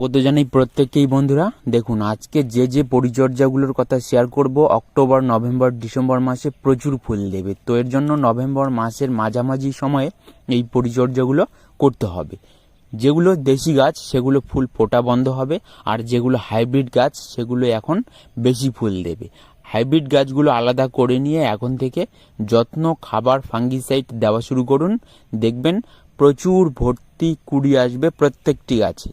কত জানাই প্রত্যেককেই বন্ধুরা, দেখুন, আজকে যে যে পরিচর্যাগুলোর কথা শেয়ার করব, অক্টোবর, নভেম্বর, ডিসেম্বর মাসে প্রচুর ফুল দেবে। তো এর জন্য নভেম্বর মাসের মাঝামাঝি সময়ে এই পরিচর্যাগুলো করতে হবে। যেগুলো দেশি গাছ, সেগুলো ফুল ফোটা বন্ধ হবে, আর যেগুলো হাইব্রিড গাছ, সেগুলো এখন বেশি ফুল দেবে। হাইব্রিড গাছগুলো আলাদা করে নিয়ে এখন থেকে যত্ন, খাবার ফাঙ্গিসাইড দেওয়া শুরু করুন। দেখবেন প্রচুর ভর্তি কুড়ি আসবে প্রত্যেকটি গাছে।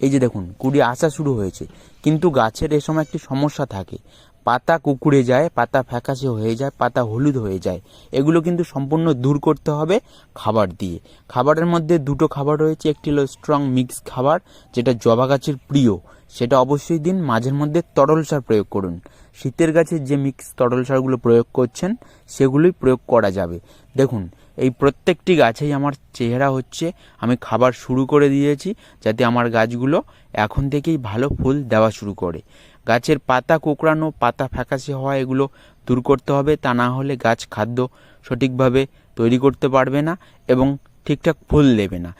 এই যে দেখুন, কুড়ি আসা শুরু হয়েছে। কিন্তু গাছের এ সময় একটি সমস্যা থাকে। পাতা কুকুড়ে যায়, পাতা ফ্যাকাশে হয়ে যায়, পাতা হলুদ হয়ে যায়। এগুলো কিন্তু সম্পূর্ণ দূর করতে হবে খাবার দিয়ে। খাবারের মধ্যে দুটো খাবার রয়েছে, একটি হলো স্ট্রং মিক্স খাবার, যেটা জবা গাছের প্রিয়। সেটা অবশ্যই দিন, মাঝের মধ্যে তরল সার প্রয়োগ করুন। শীতের গাছে যে মিক্স তরল সারগুলো প্রয়োগ করছেন, সেগুলোই প্রয়োগ করা যাবে। দেখুন এই প্রত্যেকটি গাছেই আমার চেহারা হচ্ছে, আমি খাবার শুরু করে দিয়েছি যাতে আমার গাছগুলো এখন থেকেই ভালো ফুল দেওয়া শুরু করে। গাছের পাতা কোঁকড়ানো, পাতা ফ্যাকাশে হওয়া এগুলো দূর করতে হবে, তা না হলে গাছ খাদ্য সঠিকভাবে তৈরি করতে পারবে না এবং ঠিকঠাক ফুল দেবে না।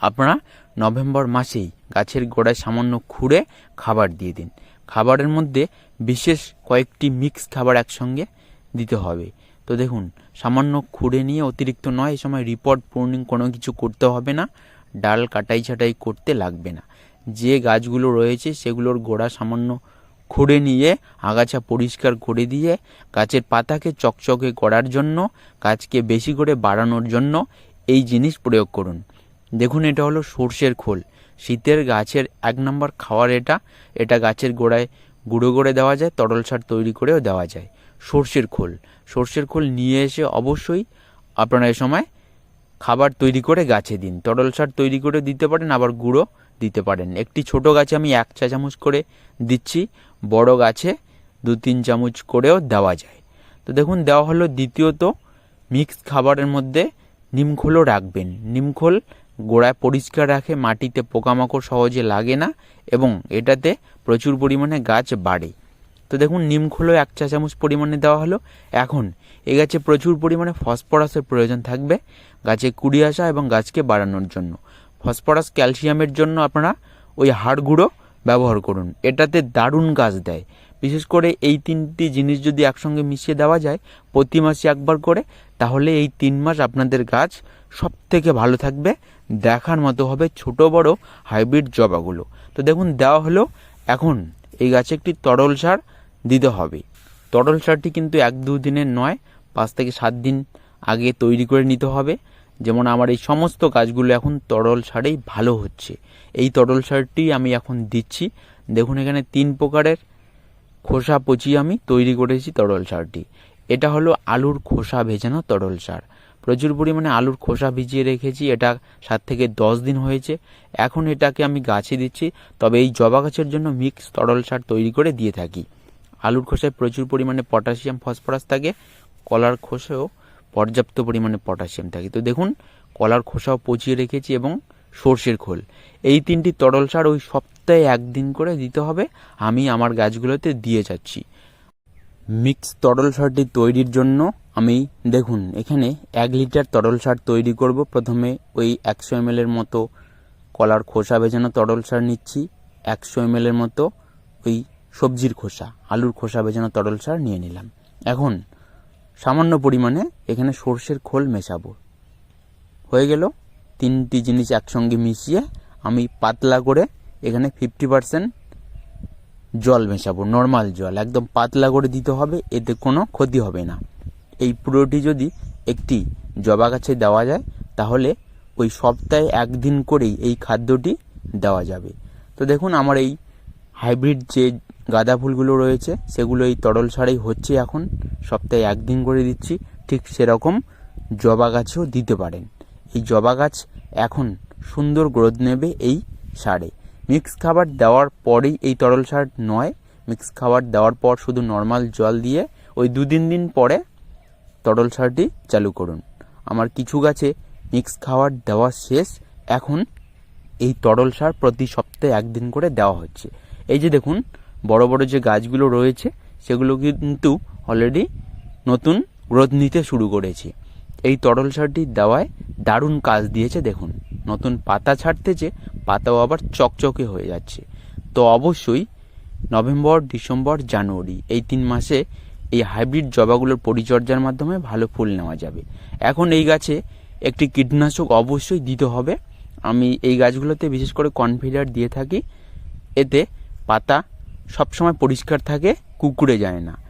আপনারা নভেম্বর মাসেই গাছের গোড়ায় সামান্য খুঁড়ে খাবার দিয়ে দিন। খাবারের মধ্যে বিশেষ কয়েকটি মিক্স খাবার একসঙ্গে দিতে হবে। তো দেখুন, সামান্য খুঁড়ে নিয়ে অতিরিক্ত নয়, এই সময় রিপোর্ট পূর্ণিং কোনো কিছু করতে হবে না, ডাল কাটাই ছাটাই করতে লাগবে না। যে গাছগুলো রয়েছে সেগুলোর গোড়া সামান্য খুঁড়ে নিয়ে আগাছা পরিষ্কার করে দিয়ে গাছের পাতাকে চকচকে করার জন্য, গাছকে বেশি করে বাড়ানোর জন্য এই জিনিস প্রয়োগ করুন। দেখুন, এটা হলো সর্ষের খোল। শীতের গাছের এক নম্বর খাওয়ার এটা এটা গাছের গোড়ায় গুঁড়ো করে দেওয়া যায়, তরল সার তৈরি করেও দেওয়া যায়। সর্ষের খোল। সর্ষের খোল নিয়ে এসে অবশ্যই আপনারা এ সময় খাবার তৈরি করে গাছে দিন। তরল সার তৈরি করে দিতে পারেন, আবার গুঁড়ো দিতে পারেন। একটি ছোট গাছে আমি এক চা চামচ করে দিচ্ছি, বড় গাছে দু তিন চামচ করেও দেওয়া যায়। তো দেখুন, দেওয়া হলো দ্বিতীয়ত মিক্স খাবারের মধ্যে নিমখোলও রাখবেন। নিমখোল গোড়ায় পরিষ্কার রাখে, মাটিতে পোকামাকড় সহজে লাগে না এবং এটাতে প্রচুর পরিমাণে গাছ বাড়ে। তো দেখুন নিমখোলও এক চা চামচ পরিমাণে দেওয়া হলো। এখন এই গাছে প্রচুর পরিমাণে ফসফরাসের প্রয়োজন থাকবে গাছে কুড়ি আসা এবং গাছকে বাড়ানোর জন্য। ফসফরাস ক্যালসিয়ামের জন্য আপনারা ওই হাড় গুঁড়ো ব্যবহার করুন। এটাতে দারুণ গাছ দেয়। বিশেষ করে এই তিনটি জিনিস যদি একসঙ্গে মিশিয়ে দেওয়া যায় প্রতি মাসে একবার করে, তাহলে এই তিন মাস আপনাদের গাছ সব থেকে ভালো থাকবে। দেখার মতো হবে ছোট বড় হাইব্রিড জবাগুলো। তো দেখুন, দেওয়া হলো। এখন এই গাছে একটি তরল সার দিতে হবে। তরল সারটি কিন্তু এক দু দিনের নয়, পাঁচ থেকে সাত দিন আগে তৈরি করে নিতে হবে। যেমন আমার এই সমস্ত গাছগুলো এখন তরল সারেই ভালো হচ্ছে। এই তরল সারটি আমি এখন দিচ্ছি। দেখুন এখানে তিন প্রকারের খোসা পচিয়ে আমি তৈরি করেছি তরল সারটি। এটা হলো আলুর খোসা ভেজানো তরল সার। প্রচুর পরিমাণে আলুর খোসা ভিজিয়ে রেখেছি, এটা সাত থেকে দশ দিন হয়েছে। এখন এটাকে আমি গাছে দিচ্ছি, তবে এই জবা গাছের জন্য মিক্স তরল সার তৈরি করে দিয়ে থাকি। আলুর খোসায় প্রচুর পরিমাণে পটাশিয়াম, ফসফরাস থাকে, কলার খোসায়ও পর্যাপ্ত পরিমাণে পটাশিয়াম থাকে। তো দেখুন, কলার খোসাও পচিয়ে রেখেছি এবং সর্ষের খোল। এই তিনটি তরল সার ওই সপ্তাহে একদিন করে দিতে হবে, আমি আমার গাছগুলোতে দিয়ে যাচ্ছি। মিক্স তরল সারটি তৈরির জন্য আমি, দেখুন, এখানে এক লিটার তরল সার তৈরি করব। প্রথমে ওই একশো এম এর মতো কলার খোসা ভেজানো তরল সার নিচ্ছি। একশো এম এর মতো ওই সবজির খোসা, আলুর খোসা ভেজানো তরল সার নিয়ে নিলাম। এখন সামান্য পরিমাণে এখানে সর্ষের খোল মেশাবো। হয়ে গেল তিনটি জিনিস একসঙ্গে মিশিয়ে আমি পাতলা করে এখানে ফিফটি পারসেন্ট জল মেশাবো নর্মাল জল। একদম পাতলা করে দিতে হবে, এতে কোনো ক্ষতি হবে না। এই পুরোটি যদি একটি জবা গাছে দেওয়া যায়, তাহলে ওই সপ্তাহে একদিন করেই এই খাদ্যটি দেওয়া যাবে। তো দেখুন, আমার এই হাইব্রিড যে গাঁদা ফুলগুলো রয়েছে, সেগুলো এই তরল সারেই হচ্ছে এখন। সপ্তাহে একদিন করে দিচ্ছি, ঠিক সেরকম জবা গাছেও দিতে পারেন। এই জবা গাছ এখন সুন্দর গ্রোথ নেবে এই সারে। মিক্স খাবার দেওয়ার পরেই এই তরল সার নয়, মিক্স খাবার দেওয়ার পর শুধু নর্মাল জল দিয়ে ওই দু তিন দিন পরে তরল সারটি চালু করুন। আমার কিছু গাছে মিক্স খাবার দেওয়া শেষ। এখন এই তরল সার প্রতি সপ্তাহে একদিন করে দেওয়া হচ্ছে। এই যে দেখুন, বড় বড় যে গাছগুলো রয়েছে, সেগুলো কিন্তু অলরেডি নতুন গ্রোথ নিতে শুরু করেছে। এই তরল সারটি দেওয়ায় দারুণ কাজ দিয়েছে, দেখুন। নতুন পাতা ছাড়তেছে, পাতাও আবার চকচকে হয়ে যাচ্ছে। তো অবশ্যই নভেম্বর, ডিসেম্বর, জানুয়ারি এই তিন মাসে এই হাইব্রিড জবাগুলোর পরিচর্যার মাধ্যমে ভালো ফুল নেওয়া যাবে। এখন এই গাছে একটি কীটনাশক অবশ্যই দিতে হবে। আমি এই গাছগুলোতে বিশেষ করে কনফিডার দিয়ে থাকি। এতে পাতা সবসময় পরিষ্কার থাকে, কুকুরে যায় না।